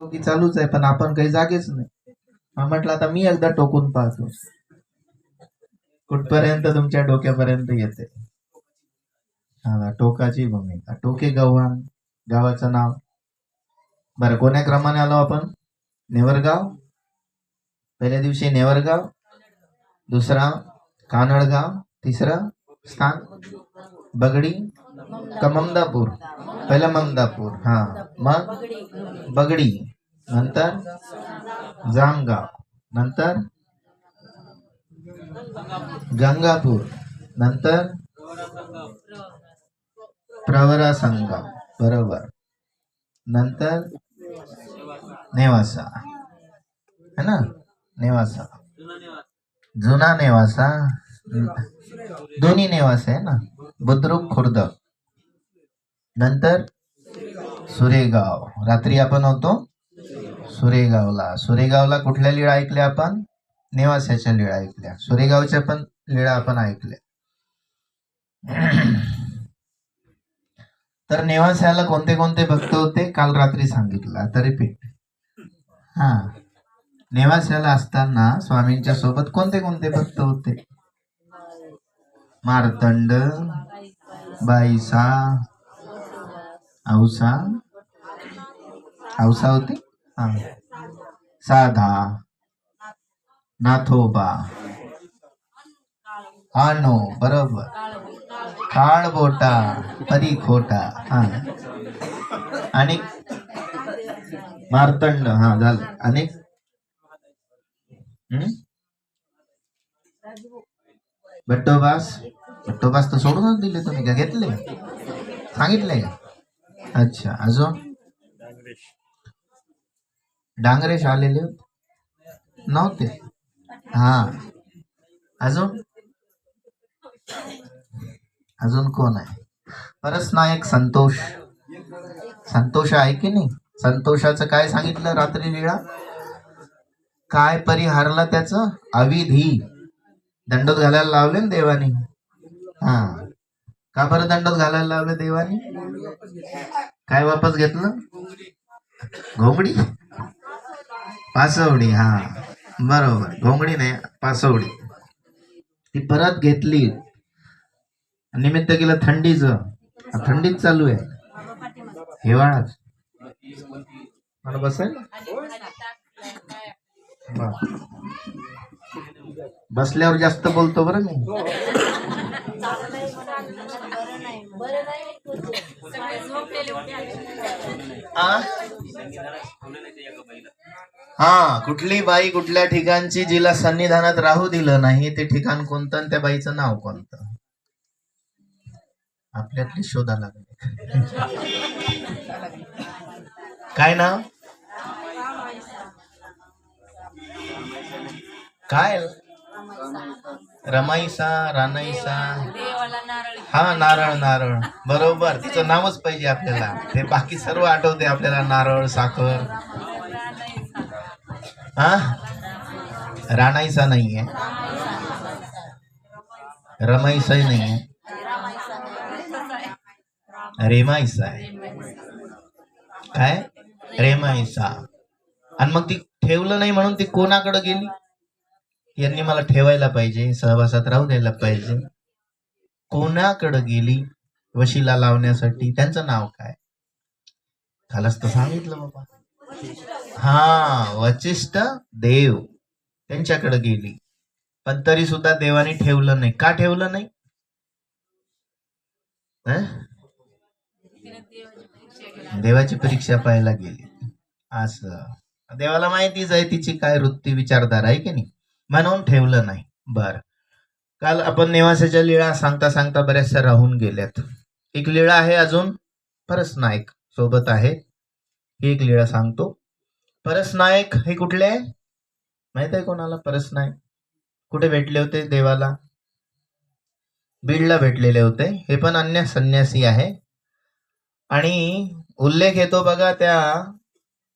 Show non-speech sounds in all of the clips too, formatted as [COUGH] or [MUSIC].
की चालूच आहे पण आपण काही जागेच नाही. म्हटलं आता मी एकदा टोकून पाहतो. कुठपर्यंत तुमच्या डोक्यापर्यंत येते? हा टोकाची भूमिका. टोके गव्हाण गावाचं नाव. बरं कोण्या क्रमाने आलो आपण? नेवरगाव? पहिल्या दिवशी नेवरगाव दुसरा कानडगाव तिसरं स्थान बगडी का ममदापूर पहिला ममदापूर हा. मग? बगडी. नंतर? जामगाव. नंतर? गंगापूर. नंतर? प्रवरा संगम. बरोबर. नंतर? नेवासा. है ना? नेवासा. जुना नेवासा. दोन्ही नेवासा आहे ना? बुद्रुक खुर्द. नंतर सुरेगाव. रात्री आपण होतो सुरेगावला. सुरेगावला कुठल्या लीळा ऐकल्या आपण? नेवासाच्या लीळा ऐकल्या. सुरेगावच्या पण लीळा आपण ऐकल्या. तर नेवास्याला कोणते कोणते भक्त होते? काल रात्री सांगितलं. आता रिपीट हा. नेवास्याला असताना स्वामींच्या सोबत कोणते कोणते भक्त होते? मार्तंड बाईसा औसा? औसा होती? हा. साधा. नाथोबा. आनो बरोबर. काळबोटा परीखोटा हा. आणि मार्तंड हा झालं. आणि? हम्म? भट्टोबास भट्टोबास तर सोडूनच दिले तुम्ही का? घेतले? सांगितले? का अच्छा अजून? डांगरेश आलेले होते? नव्हते? हा. अजून? अजून कोण आहे? परस नायक संतोष. संतोष आहे की नाही? संतोषाचं काय सांगितलं रात्री लिळा काय परिहारला त्याचं? अविधी. दंडोत घालायला लावले ना देवानी? हा. का बरं दंडात घालायला लावले देवानी? काय वापस घेतलं? घोंगडी? पासवडी हा. बरोबर घोंगडी नाही पासवडी. ती परत घेतली. निमित्त केलं थंडीचं. थंडीच चालू आहे. हिवाळाच. मला बसेल बसल्यावर जास्त बोलतो बरं मी. हा कुठली बाई कुठल्या ठिकाणची जिला सन्निधानात राहू दिलं नाही ते ठिकाण कोणतं आणि त्या बाईचं नाव कोणतं? आपल्यातली शोधा लागले. काय नाव? काय? रमाईसा रानाईसा हा नारळ नारळ. बरोबर. तिचं नावच पाहिजे आपल्याला. ते बाकी सर्व आठवते आपल्याला नारळ साखर. हा? राणाईसा नाहीये. रमाईसाही नाहीये. रेमाईसा आहे. काय? रेमाईसा. आणि मग ती ठेवलं नाही म्हणून ती कोणाकडे गेली? यांनी मला ठेवायला पाहिजे सहवासात राहू द्यायला पाहिजे. कोणाकडे गेली वशीला लावण्यासाठी? त्यांचं नाव काय? खालच तर सांगितलं बाबा. हा वचिष्ठ देव त्यांच्याकडे गेली. पण तरी सुद्धा देवाने ठेवलं नाही. का ठेवलं नाही? देवाची परीक्षा पाहायला गेली. असं. देवाला माहितीच आहे तिची काय वृत्ती विचारधारा आहे की नाही? म्हणून ठेवलं नाही. बर. काल आपण नेवासाच्या लीळा सांगता सांगता बऱ्याचशा राहून गेल्यात. एक लीळा आहे अजून परस नायक सोबत आहे. ही एक लीळा सांगतो. परस नायक हे कुठले? आहे माहीत आहे कोणाला परस नायक कुठे भेटले होते देवाला? बीडला भेटलेले होते. हे पण अन्य संन्यासी आहे. आणि उल्लेख येतो बघा त्या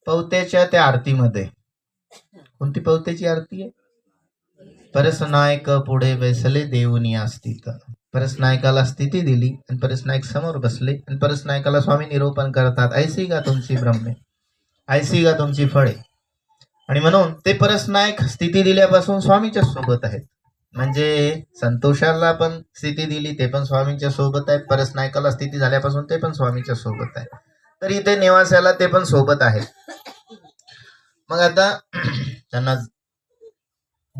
पवत्याच्या त्या आरतीमध्ये. कोणती पवत्याची आरती आहे? परसनायक पुढे बैसले देऊनी अस्तित परसनायकाला स्थिती दिली आणि परसनायक समोर बसले आणि परसनायकाला स्वामी निरोपण करतात ऐसी का तुमची ब्रह्मे? ऐसी का तुमची फळे? आणि म्हणून ते परसनायक स्थिती दिल्यापासून स्वामीच्या सोबत आहेत. म्हणजे संतोषाला पण स्थिती दिली ते पण स्वामींच्या सोबत आहेत. परसनायकाला स्थिती झाल्यापासून ते पण स्वामीच्या सोबत आहे तर इथे निवासाला ते पण सोबत आहेत. मग आता त्यांना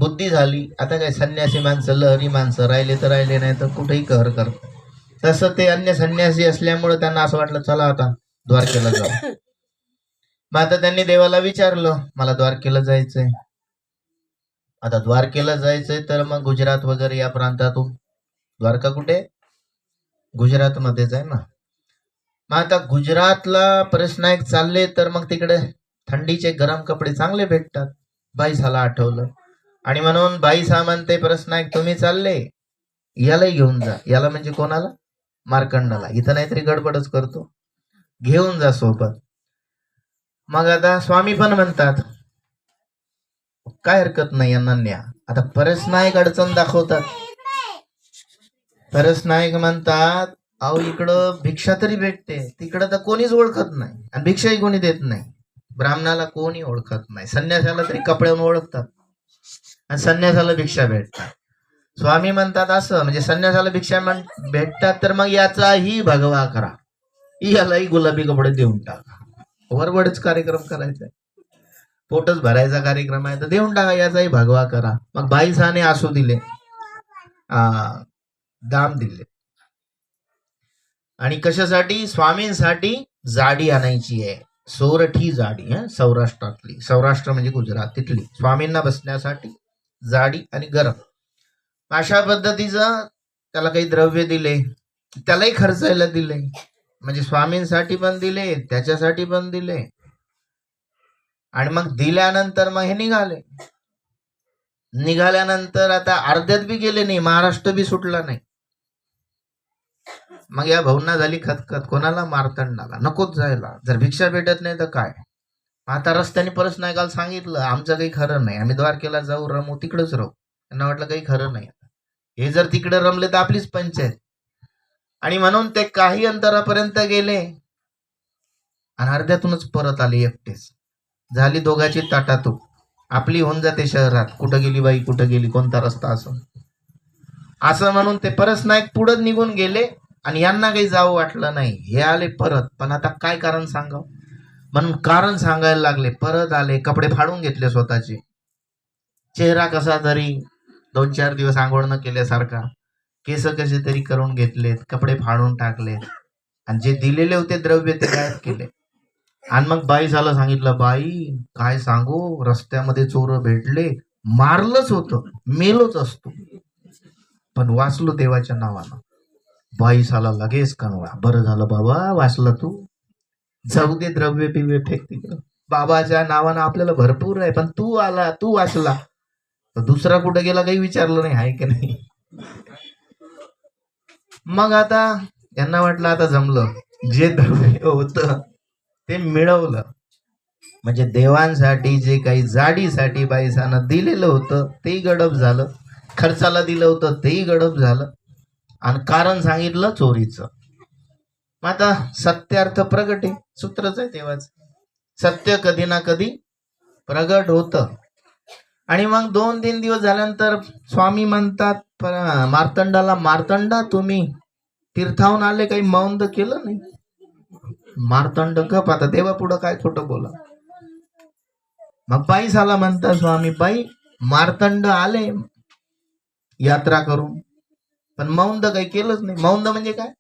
बुद्धी झाली. आता काय संन्यासी माणसं लहरी माणसं राहिले तर राहिले नाही तर कुठेही कहर करतात तसं ते अन्य संन्यासी असल्यामुळे त्यांना असं वाटलं चला आता द्वारकेला जाऊ. [LAUGHS] मग आता त्यांनी देवाला विचारलं मला द्वारकेला जायचंय. आता द्वारकेला जायचंय तर मग गुजरात वगैरे या प्रांतातून. द्वारका कुठे? गुजरात मध्येच आहे ना. मग आता गुजरातला परसनायक चालले तर मग तिकडे थंडीचे गरम कपडे चांगले भेटतात. बाई झाला आठवलं. आणि म्हणून बाई सामान ते परसनायक तुम्ही चालले. यालाही घेऊन जा. याला म्हणजे कोणाला? मार्कंडाला. इथं नाहीतरी गडबडच करतो. घेऊन जा सोबत. मग आता स्वामी पण म्हणतात काय हरकत नाही यांना न्या. आता परसनायक अडचण दाखवतात. परसनायक म्हणतात अहो इकडं भिक्षा तरी भेटते. तिकडं तर कोणीच ओळखत नाही. आणि भिक्षाही कोणी देत नाही. ब्राह्मणाला कोणी ओळखत नाही. संन्यासाला तरी कपड्यावर ओळखतात. आणि संन्यासाला भिक्षा भेटतात. स्वामी म्हणतात असं म्हणजे संन्यासाला भिक्षा म्हण भेटतात तर मग याचाही भगवा करा. यालाही गुलाबी कपडे देऊन टाका. वरवडच कार्यक्रम करायचा आहे. पोटच भरायचा कार्यक्रम आहे तर देऊन टाका याचाही भगवा करा. मग बाई साने दिले. आ, दाम दिले. आणि कशासाठी? स्वामींसाठी जाडी आणायची आहे. सोरठी जाडी हं सौराष्ट्रातली. सौराष्ट्र म्हणजे गुजरात तिथली स्वामींना बसण्यासाठी. जाडी आणि गरम. अशा पद्धतीचं त्याला काही द्रव्य दिले त्यालाही खर्चायला दिले. म्हणजे स्वामींसाठी पण दिले त्याच्यासाठी पण दिले. आणि मग दिल्यानंतर मग हे निघाले. निघाल्यानंतर आता अर्ध्यात बी गेले नाही महाराष्ट्र बी सुटला नाही. मग या भाऊंना झाली खतखत कोणाला मारतंडाला नकोच जायला. जर भिक्षा भेटत नाही तर काय? आता रस्त्याने परत नायकाला सांगितलं आमचं काही खरं नाही. आम्ही द्वारकेला जाऊ रमू तिकडंच राहू. त्यांना वाटलं काही खरं नाही हे जर तिकडे रमले तर आपलीच पंचायत. आणि म्हणून ते काही अंतरापर्यंत गेले. आणि अर्ध्यातूनच परत आले एकटेच. झाली दोघाची ताटातूट आपली होऊन जाते शहरात. कुठं गेली बाई कुठं गेली कोणता रस्ता असं असं म्हणून ते परस नाईक पुढं निघून गेले. आणि यांना काही जावं वाटलं नाही. हे आले परत. पण आता काय कारण सांगावं? म्हणून कारण सांगायला लागले परत आले कपडे फाडून घेतले स्वतःचे. चेहरा कसा तरी दोन चार दिवस आंघोळ न केल्यासारखा केस कसे तरी करून घेतलेत कपडे फाडून टाकलेत. आणि जे दिलेले होते द्रव्य ते गायब केले. आणि मग बाई झालं सांगितलं बाई काय सांगू? रस्त्यामध्ये चोर भेटले मारलंच होतं मेलोच असतो. पण वाचलो देवाच्या नावानं. बाई साला लगेच कणवा बरं झालं बाबा वाचलं तू. जाऊ दे द्रव्य पिव्य फेक तिकडं बाबाच्या नावानं आपल्याला भरपूर आहे पण तू आला तू वाचला. दुसरा कुठे गेला काही विचारलं नाही आहे की नाही? मग आता यांना वाटलं आता जमलं. जे द्रव्य होत ते मिळवलं. म्हणजे देवांसाठी जे काही जाडीसाठी बाईसानं दिलेलं होतं तेही गडप झालं. खर्चाला दिलं होतं तेही गडप झालं. आणि कारण सांगितलं चोरीचं. मग आता सत्यार्थ प्रगट आहे. सूत्रच आहे देवाचं सत्य कधी ना कधी प्रगट होतं. आणि मग दोन तीन दिवस झाल्यानंतर स्वामी म्हणतात मार्तंडाला मार्तंडा तुम्ही. तीर्थाहून आले काही मौंद केलं नाही. मार्तंड गप आता देवा पुढं काय खोटं बोला. मग बाई झाला म्हणता स्वामी बाई मार्तंड आले. यात्रा करून. पण मौंद काही केलंच नाही. मौंद म्हणजे काय?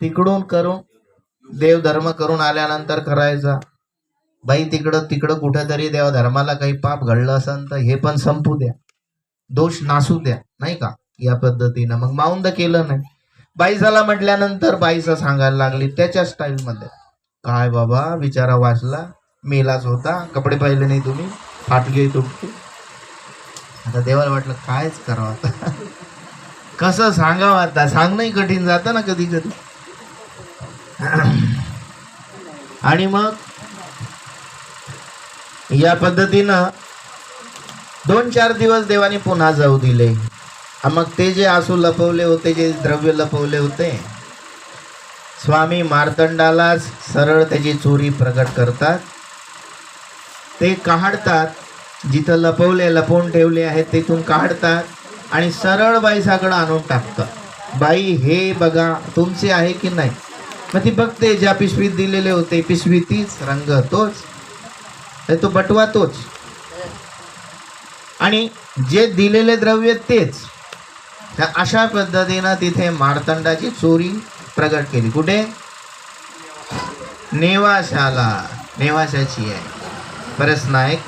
तिकडून करून देव धर्म करून आल्यानंतर करायचा. बाई तिकडं तिकडं कुठेतरी देव धर्माला काही पाप घडलं असेल तर हे पण संपू द्या. दोष नासू द्या नाही का? या पद्धतीनं. मग माऊंद केलं नाही. बाईसाला म्हटल्यानंतर बाईसा सांगायला लागली त्याच्या स्टाईल मध्ये. काय बाबा बिचारा वाचला. मेलाच होता. कपडे पाहिले नाही तुम्ही. फाटके तुटके आता देवाला वाटलं कायच करावं आता. [LAUGHS] कसं सांगावं आता सांगणंही कठीण जातं ना कधी कधी. आणि मग या पद्धतीनं दोन चार दिवस देवाने पुन्हा जाऊ दिले. मग ते जे आसू लपवले होते जे द्रव्य लपवले होते स्वामी मार्तंडालाच सरळ त्याची चोरी प्रकट करतात. ते काढतात जिथं लपवले लपवून ठेवले आहेत तिथून काढतात. आणि सरळ बाईसाकडे आणून टाकतं. बाई हे बघा तुमचे आहे की नाही? मग ती बघते ज्या पिशवीत दिलेले होते पिशवी तीच रंग तोच तर तो बटवा तोच. आणि जे दिलेले द्रव्य तेच. अशा पद्धतीनं तिथे मार्तंडाची चोरी प्रगट केली. कुठे? नेवाशाला. नेवाशाची आहे. परस नायक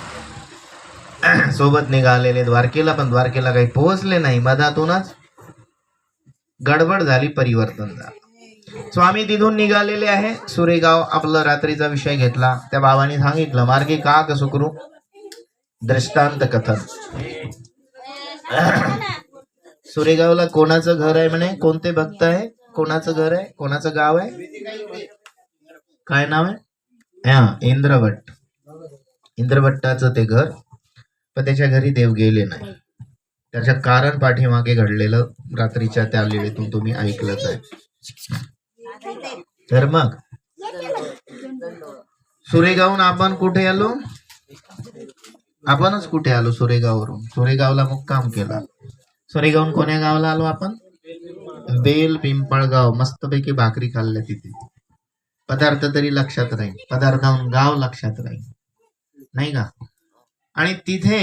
[CLEARS THROAT] सोबत निघालेले द्वारकेला पण द्वारकेला काही पोहोचले नाही. मधातूनच गडबड झाली परिवर्तन झालं. स्वामी तिथून निघालेले आहे. सुरेगाव आपला रात्रीचा विषय घेतला. त्या बाबांनी सांगितलं मार्गे का कसं करू दृष्टांत कथन. [CLEARS THROAT] सुरेगावला कोणाचं घर आहे म्हणे? कोणते भक्त आहे? कोणाचं घर आहे? कोणाचं गाव आहे? काय नाव आहे? हा इंद्रभट्ट. इंद्रभट्टाचं ते घर. पण त्याच्या घरी देव गेले नाही. त्याच्या कारण पाठीमागे घडलेलं रात्रीच्या त्या लिळेतून तुम्ही ऐकलंच आहे. तर मग? सुरेगावहून आपण कुठे आलो? आपणच कुठे आलो सुरेगाववरून? सुरेगावला मुक्काम केला. सुरेगावहून कोण्या गावाला आलो आपण? बेल पिंपळगाव. मस्तपैकी भाकरी खाल्ल्या तिथे. पदार्थ तरी लक्षात राहील. पदार्थाहून गाव लक्षात राहील. नाही का? आणि तिथे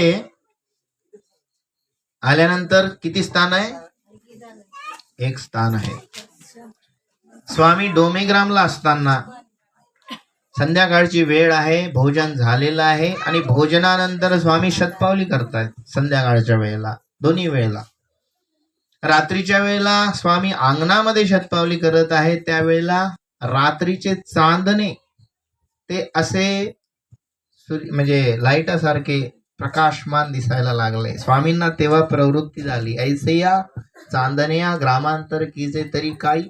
आल्यानंतर किती स्थान आहे? एक स्थान आहे. स्वामी डोमेग्रामला असताना संध्याकाळची वेळ आहे भोजन झालेलं आहे आणि भोजनानंतर स्वामी शतपावली करतायत संध्याकाळच्या वेळेला दोन्ही वेळेला. रात्रीच्या वेळेला स्वामी अंगणामध्ये शतपावली करत आहे त्यावेळेला रात्रीचे चांदणे ते असे सूर्य म्हणजे लाईटासारखे प्रकाशमान दिसायला लागले. स्वामींना तेव्हा प्रवृत्ती झाली. ऐसे या चांदण्या ग्रामांतर कीजे तरी काही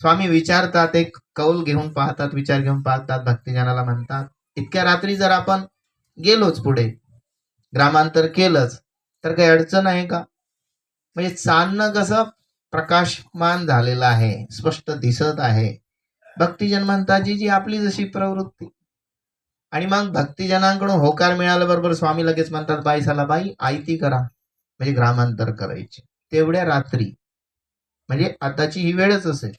स्वामी विचारतात एक कौल घेऊन पाहतात विचार घेऊन पाहतात भक्तिजनाला म्हणतात इतक्या रात्री जर आपण गेलोच पुढे ग्रामांतर केलंच तर काही अडचण आहे का? म्हणजे चांदणं कसं प्रकाशमान झालेलं आहे स्पष्ट दिसत आहे. भक्तिजन म्हणतात जी जी आपली जशी प्रवृत्ती आणि मग भक्तिजनांकडून होकार मिळाल्याबरोबर स्वामी लगेच म्हणतात बाई साला बाई आयती करा. म्हणजे ग्रामांतर करायचे. तेवढ्या रात्री. म्हणजे आताची ही वेळच असेल.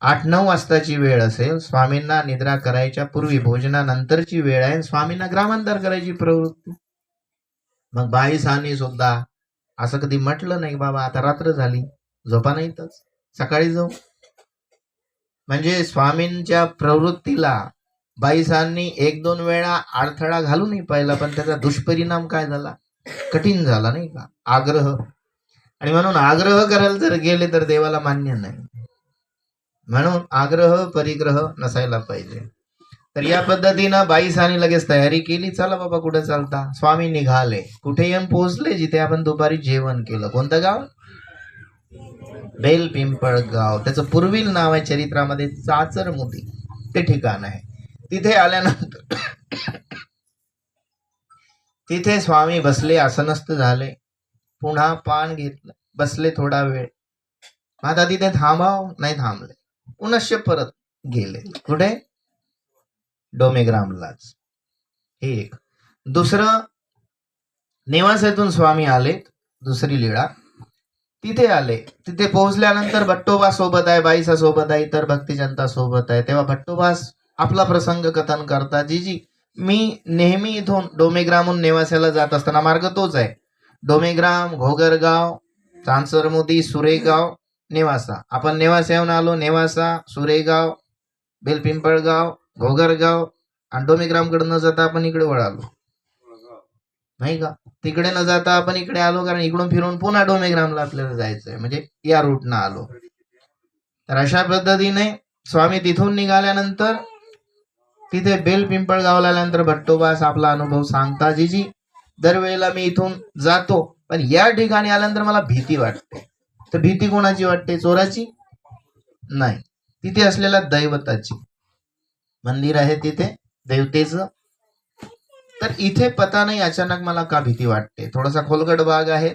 आठ नऊ वाजताची वेळ असेल. स्वामींना निद्रा करायच्या पूर्वी भोजनानंतरची वेळ आहे स्वामींना ग्रामांतर करायची प्रवृत्ती. मग बाई सानी सुद्धा असं कधी म्हटलं नाही बाबा आता रात्र झाली. झोपा नाहीतच. सकाळी जाऊ. म्हणजे स्वामींच्या प्रवृत्तीला बाईसांनी एक दोन वेळा अडथळा घालूनही पाहिला पण त्याचा दुष्परिणाम काय झाला? कठीण झाला नाही का? आग्रह. आणि म्हणून आग्रह करायला जर गेले तर देवाला मान्य नाही. म्हणून आग्रह परिग्रह नसायला पाहिजे. तर या पद्धतीनं बाईसाने लगेच तयारी केली चला बाबा कुठे चालता? स्वामी निघाले. कुठे येऊन पोहोचले? जिथे आपण दुपारी जेवण केलं. कोणतं गाव? बेल पिंपळ गाव त्याचं पूर्वील नाव आहे चरित्रामध्ये चाचर मोती ते ठिकाण आहे. तिथे आल्यानंतर तिथे स्वामी बसले आसनस्थ झाले. पुन्हा पान घेतलं. बसले थोडा वेळ. आता तिथे थांबाव नाही थांबले. पुनश्य परत गेले. कुठे? डोमेग्रामलाच. हे एक. दुसरं निवासातून स्वामी आलेत. दुसरी लीळा. तिथे आले. तिथे पोहोचल्यानंतर भट्टोबा सोबत आहे बाईसा सोबत आहे इतर भक्ती जनता सोबत आहे. तेव्हा भट्टोबास आपला प्रसंग कथन करता. जी जी मी नेहमी इथून डोमेग्रामहून नेवास्याला जात असताना मार्ग तोच आहे. डोमेग्राम घोगरगाव चांसरमुदी सुरेगाव नेवासा. आपण नेवास्याहून आलो नेवासा सुरेगाव बेलपिंपळगाव घोगरगाव आणि डोमेग्रामकडे न जाता आपण इकडे वळालो. नाही का? तिकडे न जाता आपण इकडे आलो कारण इकडून फिरून पुन्हा डोमेग्रामला आपल्याला जायचंय. म्हणजे या रूटनं आलो. तर अशा पद्धतीने स्वामी तिथून निघाल्यानंतर तिथे बेल पिंपळ गावला आल्यानंतर भट्टोबास आपला अनुभव सांगता जीजी दरवेळेला मी इथून जातो पण या ठिकाणी आल्यानंतर मला भीती वाटते. तर भीती कोणाची वाटते? चोराची? नाही. तिथे असलेल्या दैवताची. मंदिर आहे तिथे देवतेचं. तर इथे पता नाही अचानक मला का भीती वाटते? थोडासा खोलगट भाग आहेत.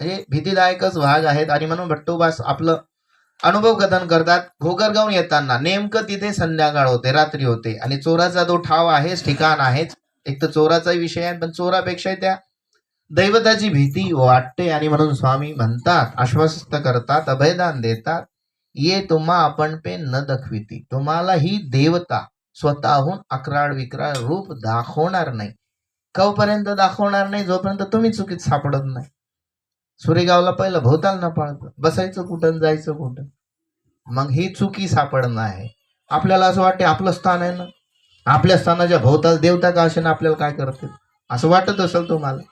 हे भीतीदायकच भाग आहेत आणि म्हणून भट्टोबास आपलं अनुभव कथन करतात. घोगरगावून येताना नेमकं तिथे संध्याकाळ होते रात्री होते. आणि चोराचा तो ठाव आहेच ठिकाण आहेच. एक तर चोराचा विषय आहे पण चोरापेक्षा त्या दैवताची भीती वाटते. आणि म्हणून स्वामी म्हणतात आश्वस्त करतात अभयदान देतात ये तुम्हा आपण पे न दखविती. तुम्हाला ही देवता स्वतःहून अकराळ विक्राळ रूप दाखवणार नाही. कवपर्यंत दाखवणार नाही जोपर्यंत तुम्ही चुकीत सापडत नाही. सुरेगावला पहिलं भोवताल न पाळतं. बसायचं कुठं जायचं कुठं? मग ही चुकी सापडणं आहे. आपल्याला असं वाटते आपलं स्थान आहे ना? आपल्या स्थानाच्या भोवताल देवता का असे ना आपल्याला काय करते असं वाटत असेल तुम्हाला?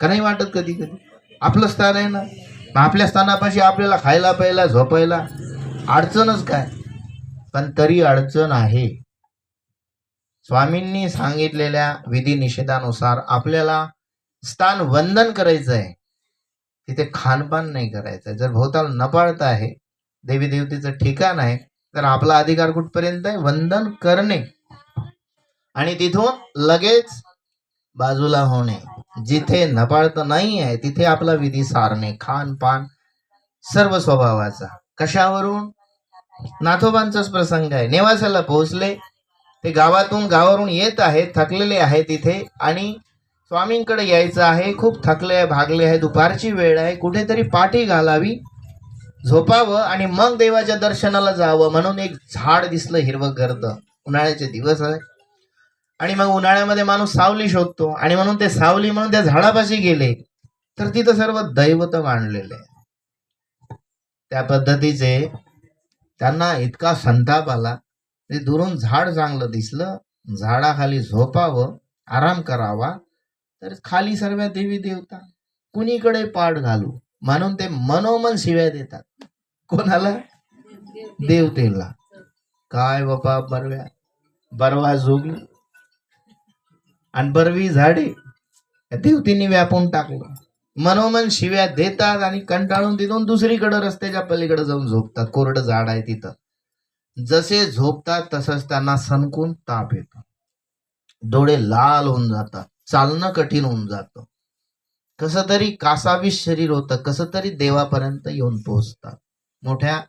का नाही वाटत कधी कधी? आपलं स्थान आहे ना? आपल्या स्थानापाशी आपल्याला खायला प्यायला झोपायला अडचणच काय? पण तरी अडचण आहे. स्वामींनी सांगितलेल्या विधी निषेधानुसार आपल्याला स्थान वंदन करायचं आहे तिथे खानपान नाही करायचं. जर भोवताल न पाळता आहे देवी देवतेचं ठिकाण आहे तर आपला अधिकार कुठपर्यंत आहे? वंदन करणे. आणि तिथून लगेच बाजूला होणे. जिथे नपाळत नाही आहे तिथे आपला विधी सारणे. खानपान सर्व स्वभावाचा. कशावरून? नाथोबांचाच प्रसंग आहे. नेवासाला पोहोचले. ते गावातून गावावरून येत आहेत थकलेले आहे तिथे आणि स्वामींकडे यायचं आहे खूप थकले आहे भागले आहे दुपारची वेळ आहे कुठेतरी पाठी घालावी झोपावं आणि मग देवाच्या दर्शनाला जावं म्हणून एक झाड दिसलं हिरवं गर्द उन्हाळ्याचे दिवस आहे आणि मग उन्हाळ्यामध्ये माणूस सावली शोधतो आणि म्हणून ते सावली म्हणून त्या झाडापाशी गेले तर तिथं सर्व दैवत मांडलेले आहे. त्या पद्धतीचे त्यांना इतका संताप आला ते दुरून झाड चांगलं दिसलं झाडाखाली झोपावं आराम करावा तर खाली सर्व देवी देवता कुणीकडे पाठ घालू? म्हणून ते मनोमन शिव्या देतात. कोणाला? देवतेला. काय बापा बरव्या? बरवा जोगली आणि बरवी झाडे. देवतींनी देवतीने व्यापून टाकलं. मनोमन शिव्या देतात आणि कंटाळून तिथून दुसरीकडे रस्त्याच्या पलीकडे जाऊन झोपतात. कोरडं झाड आहे तिथं. जसे झोपतात तसंच त्यांना सनकून ताप येतो. डोळे लाल होऊन जातात. चालणं कठीण होऊन जातं. कस तरी कासावीस शरीर होतं कस तरी देवापर्यंत येऊन पोहोचतात. मोठ्या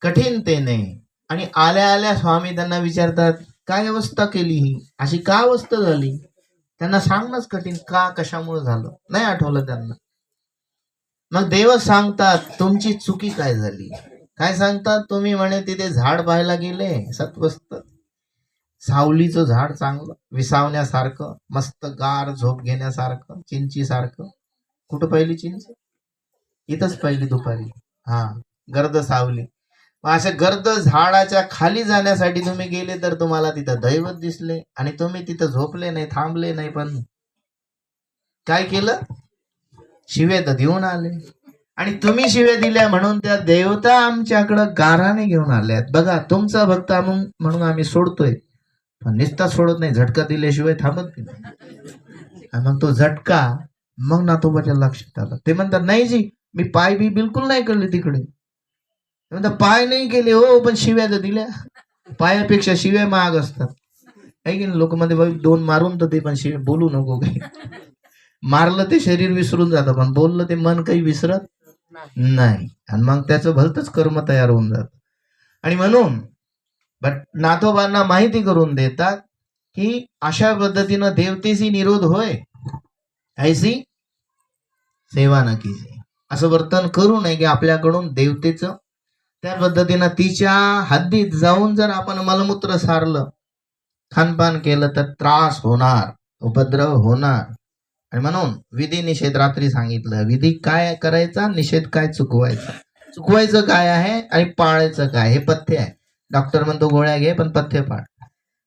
कठीणतेने. आणि आल्या आल्या स्वामी त्यांना विचारतात काय अवस्था केली ही? अशी का अवस्था झाली? त्यांना सांगणंच कठीण का कशामुळे झालं? नाही आठवलं त्यांना. मग देव सांगतात तुमची चुकी काय झाली? काय सांगतात? तुम्ही म्हणे तिथे झाड पाहायला गेले सत्वस्त सावलीचं झाड चांगलं विसावण्यासारखं मस्त गार झोप घेण्यासारखं चिंची सारखं कुठं पहिली चिंच? इथंच पहिली दुपारी. हा गर्द सावली. मग अशा गर्द झाडाच्या खाली जाण्यासाठी तुम्ही गेले तर तुम्हाला तिथं दैवत दिसले आणि तुम्ही तिथं झोपले नाही थांबले नाही पण काय केलं? शिवे तर देऊन आले. आणि तुम्ही शिव्या दिल्या म्हणून त्या देवता आमच्याकडं गाराने घेऊन आल्यात. बघा तुमचा भक्त म्हणून म्हणून आम्ही सोडतोय. पण निस्ता सोडत नाही झटका दिल्याशिवाय थांबत नाही. आणि मग तो झटका मग नातोबाच्या लक्षात आला. ते म्हणतात नाही जी मी पाय बी बिलकुल नाही करले तिकडे. ते म्हणतात पाय नाही केले हो पण शिव्या तर दिल्या. पायापेक्षा शिव्या महाग असतात. आहे की लोक मध्ये दोन मारून तर ते पण शिव्या बोलू नको काही. मारलं ते शरीर विसरून जातं पण बोललं ते मन काही विसरत नाही. आणि मग त्याचं भलतच कर्म तयार होऊन जात. आणि म्हणून बट नाथोबांना माहिती करून देतात की अशा पद्धतीनं देवतेशी निरोध होय. ऐसी सेवा न असं वर्तन करू नये की आपल्याकडून देवतेचं. त्या पद्धतीनं तिच्या हद्दीत जाऊन जर आपण मलमूत्र सारलं खानपान केलं तर त्रास होणार उपद्रव होणार. आणि म्हणून विधी निषेध रात्री सांगितलं. विधी काय करायचा? निषेध काय चुकवायचा? चुकवायचं काय आहे आणि पाळायचं काय? हे पथ्य आहे. डॉक्टर म्हणतो गोळ्या घे पण पथ्य पाळ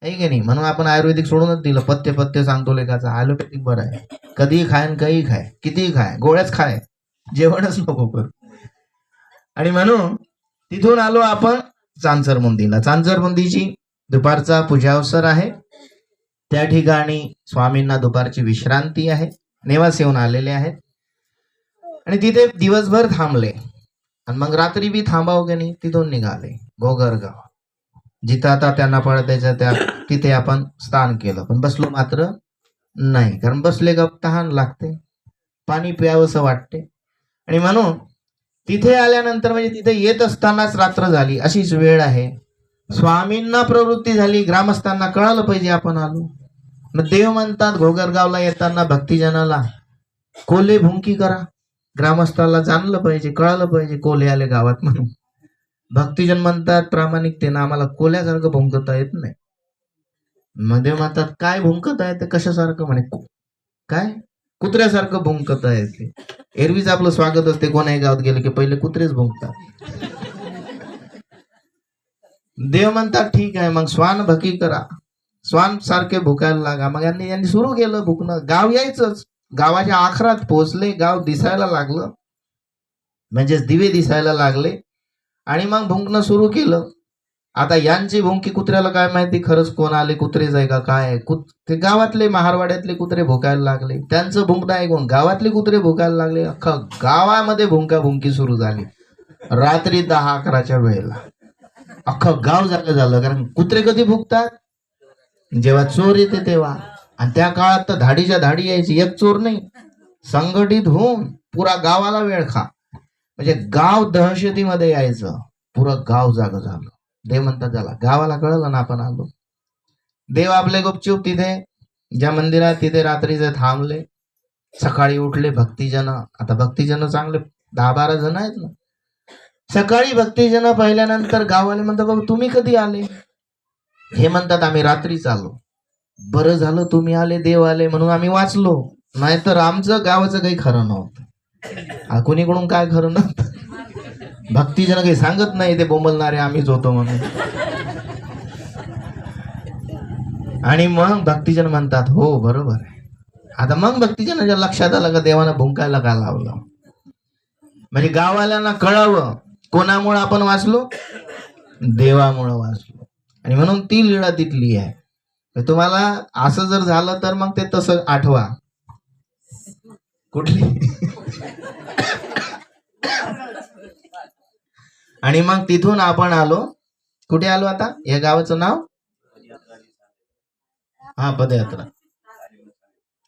आहे की नाही? म्हणून आपण आयुर्वेदिक सोडूनच दिलं. पथ्य पथ्य सांगतो लेखाचा ॲलोपॅथिक बरं आहे. कधीही खाय आणि काही खाय. कितीही खाय. गोळ्याच खाय. जेवणच नको करू. आणि म्हणून तिथून आलो आपण चांचरमुंदीला चांचरमुंदीची दुपारचा पूजावसर आहे. त्या ठिकाणी स्वामींना दुपारची विश्रांती आहे. नेवास येऊन आलेले आहेत. आणि तिथे दिवसभर थांबले. आणि मग रात्री बी थांबाव की नाही? तिथून निघाले. भोगरगाव जिथं आता त्यांना पडत्याच्या त्या तिथे आपण स्नान केलं. पण बसलो मात्र नाही. कारण बसले गप तहान लागते. पाणी प्यावंसं वाटते. आणि म्हणून तिथे आल्यानंतर म्हणजे तिथे येत असतानाच रात्र झाली. अशीच वेळ आहे. स्वामींना प्रवृत्ती झाली. ग्रामस्थांना कळालं पाहिजे आपण आलो. मग देव म्हणतात घोगरगावला येताना भक्तिजनाला कोले भुंकी करा. ग्रामस्थाला जाणलं पाहिजे कळालं पाहिजे कोले आले गावात म्हणून. भक्तिजन म्हणतात प्रामाणिकतेनं आम्हाला कोल्यासारखं भुंकता येत नाही. मध्ये म्हणतात काय भुंकत आहे ते कशासारखं? म्हणे काय? कुत्र्यासारखं भुंकत आहे ते. एरवीच आपलं स्वागत असते कोणाही गावात गेलं की पहिले कुत्रेच भुंकतात. देव म्हणतात ठीक आहे मग श्वान भकी करा. श्वान सारखे भुकायला लागा. मग यांनी यांनी सुरू केलं भुकणं. गाव यायचंच. गावाच्या आखरात पोहोचले गाव दिसायला लागलं. म्हणजेच दिवे दिसायला लागले. आणि मग भुंकणं सुरू केलं. आता यांची भुंकी कुत्र्याला काय माहिती? खरंच कोण आले? कुत्रेच आहे का? काय आहे? कुत ते गावातले महारवाड्यातले कुत्रे भुकायला लागले. त्यांचं भुंकणं ऐकून गावातले कुत्रे भुकायला लागले. अख्खा गावामध्ये भुंका भुंकी सुरू झाली. रात्री दहा अकराच्या वेळेला. अख्खं गाव जागं झालं. कारण कुत्रे कधी भुकतात? जेव्हा चोर येते तेव्हा. आणि त्या काळात तर धाडीच्या धाडी यायची. एक चोर नाही. संघटित होऊन पुरा गावाला वेळ खा. म्हणजे गाव दहशतीमध्ये यायचं. पुरं गाव जाग झालं. देव म्हणतात झाला गावाला कळलं ना आपण आलो. देव आपले गुपचूप तिथे ज्या मंदिरात तिथे रात्रीचे थांबले. सकाळी उठले भक्तीजन. आता भक्तिजन चांगले दहा बारा जण आहेत ना. सकाळी भक्तीजन पाहिल्यानंतर गाववाले म्हणतात बाबा तुम्ही कधी आले? हे म्हणतात आम्ही रात्रीच आलो. बरं झालं तुम्ही आले देव आले म्हणून आम्ही वाचलो. नाहीतर आमचं गावाचं काही खरं नव्हतं. कोणीकडून काय खरं ना? भक्तिजन काही सांगत नाही ते बोंबलणारे आम्हीच होतो म्हणून. आणि मग भक्तिजन म्हणतात हो बरोबर आहे. आता मग भक्तीजनाच्या लक्षात आलं का देवानं भुंकायला का लावलं? म्हणजे गाववाल्यांना कळावं कोणामुळं आपण वाचलो? देवामुळं वाचलो. आणि म्हणून ती लीळा तिथली आहे. तुम्हाला असं जर झालं तर मग ते तसं आठवा. कुठली आणि मग तिथून आपण आलो. कुठे आलो आता? या गावाचं नाव? हा पदयात्रा.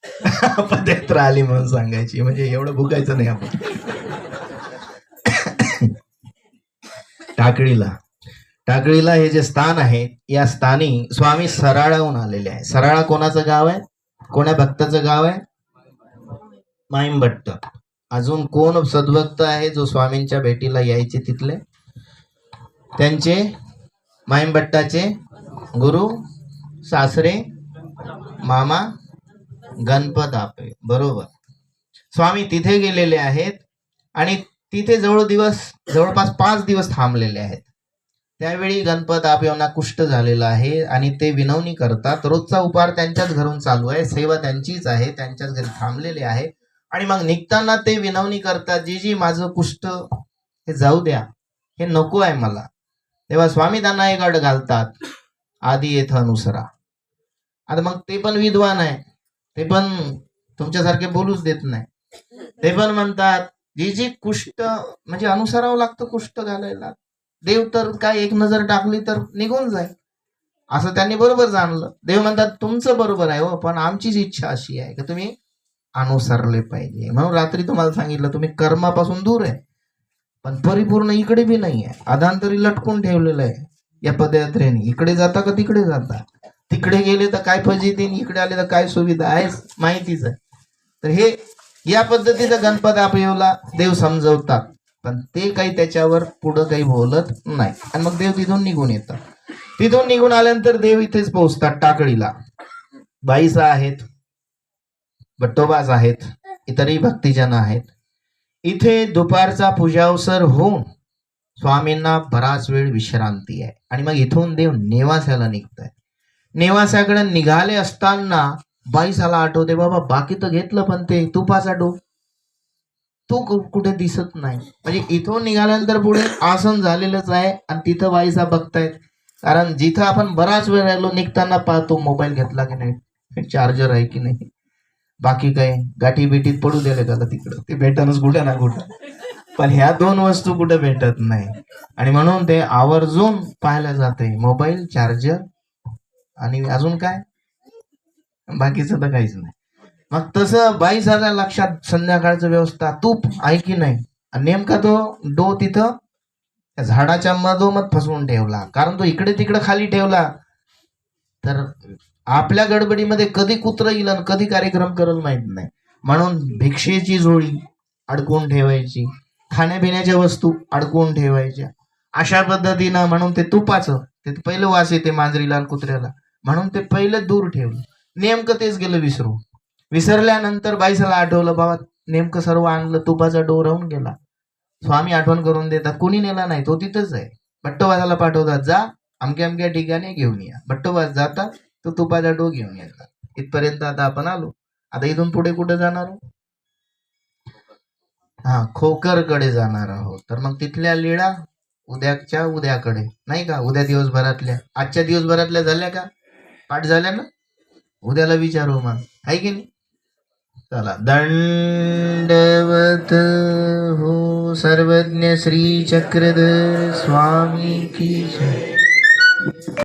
[LAUGHS] पदयात्रा आली म्हणून सांगायची. म्हणजे एवढं भुकायचं नाही आपण. टाकळीला. टाकळीला हे जे स्थान आहे या स्थानी स्वामी सराळाहून आलेले आहे. सराळा कोणाचं गाव आहे? कोण्या भक्ताचं गाव आहे? माईमभट्ट अजून कोण सद्भक्त आहे जो स्वामींच्या भेटीला यायचे तिथले? त्यांचे माईमभट्टाचे गुरु सासरे मामा गणपत आपे बरोबर. स्वामी तिथे गेलेले आहेत आणि तिथे जवळ दिवस जवळपास पाच दिवस थांबलेले आहेत. त्यावेळी गणपत आप यांना कुष्ठ झालेला आहे आणि ते विनवणी करतात. रोजचा उपहार त्यांच्याच घरून चालू आहे. सेवा त्यांचीच आहे त्यांच्याच घरी थांबलेले आहे. आणि मग निघताना ते विनवणी करतात जी जी माझं कुष्ठ हे जाऊ द्या हे नको आहे मला. तेव्हा स्वामी त्यांना एक अड घालतात आधी येथ अनुसरा. आता मग ते पण विद्वान आहे ते पण तुमच्यासारखे बोलूच देत नाही. ते पण म्हणतात जी जी कुष्ठ म्हणजे अनुसरावं लागतं कुष्ठ घालायला. देव तर काय एक नजर टाकली तर निघून जाईल. असं त्यांनी बरोबर जाणलं. देव म्हणतात तुमचं बरोबर आहे हो पण आमचीच इच्छा अशी आहे की तुम्ही? अनुसरले पाहिजे. म्हणून रात्री तुम्हाला सांगितलं तुम्ही कर्मापासून दूर आहे. पण परिपूर्ण इकडे बी नाही आहे. आधांतरी लटकून ठेवलेलं आहे. या पदयात्रेने. इकडे जाता का तिकडे जाता? तिकडे गेले तर काय फजिती इकडे आले तर काय सुविधा? आहे माहितीच आहे. तर हे या पद्धतीचा गणपत आपला देव समजवतात. पण ते काही त्याच्यावर पुढं काही बोलत नाही. आणि मग देव तिथून निघून येतात. तिथून निघून आल्यानंतर देव इथेच पोहोचतात टाकळीला. बाईसा आहेत. बट्टोबाज आहेत इतरही भक्तिजन आहेत. इथे दुपारचा पूजावसर होऊन स्वामींना बराच वेळ विश्रांती आहे. आणि मग इथून देव नेवास्याला निघताय. नेवास्याकडे निघाले असताना बाईसाला आठवते बाबा बाकी तर घेतलं पण ते. तुपाचा डो तो कुठे दिसत नाही. म्हणजे इथून निघाल्यानंतर पुढे आसन झालेलंच आहे आणि तिथं बाईसा बघतायत. कारण जिथं आपण बराच वेळ राहिलो निघताना पाहतो मोबाईल घेतला की नाही? चार्जर आहे की नाही? बाकी काय गाठी बेटीत पडू दिले का तिकडं. ते भेटणच कुठं ना कुठं. पण ह्या दोन वस्तू कुठं भेटत नाही. आणि म्हणून ते आवर्जून पाहायला जाते. मोबाईल चार्जर आणि अजून काय? बाकीचं तर काहीच नाही. मग तसं बाईस हजार लक्षात संध्याकाळचं व्यवस्था तूप आहे की नाही? आणि नेमका तो डो तिथं झाडाच्या मधोमध फसवून ठेवला. कारण तो इकडे तिकडे खाली ठेवला. तर आपल्या गडबडीमध्ये कधी कुत्र येईल आणि कधी कार्यक्रम करल माहीत नाही. म्हणून भिक्षेची झोळी अडकून ठेवायची. खाण्यापिण्याच्या वस्तू अडकून ठेवायच्या. अशा पद्धतीनं म्हणून ते तुपाचं ते पहिलं वास येते मांजरीला आणि कुत्र्याला. म्हणून ते पहिलं दूर ठेवलं. नेमकं तेच गेलं विसरू विसरल्यानंतर बाईसाला आठवलं बाबा नेमकं सर्व आणलं तुपाचा डो राहून गेला. स्वामी आठवण करून देतात. कोणी नेला नाही तो तिथंच आहे. भट्टोबाजाला पाठवतात जा अमक्या अमक्या ठिकाणी घेऊन या. भट्टोबाज जातात तो तुपाचा डो घेऊन येतात इथपर्यंत आता आपण आलो. आता इथून पुढे कुठे जाणार आहोत? हा खोकरकडे जाणार आहोत. तर मग तिथल्या लीळा उद्याच्या उद्याकडे. नाही का? उद्या दिवसभरातल्या. आजच्या दिवसभरातल्या झाल्या का? पाठ झाल्या ना? उद्याला विचारू मग. आहे की नाही? चला. दंडवत हो सर्वज्ञ श्री चक्रधर स्वामी की जय.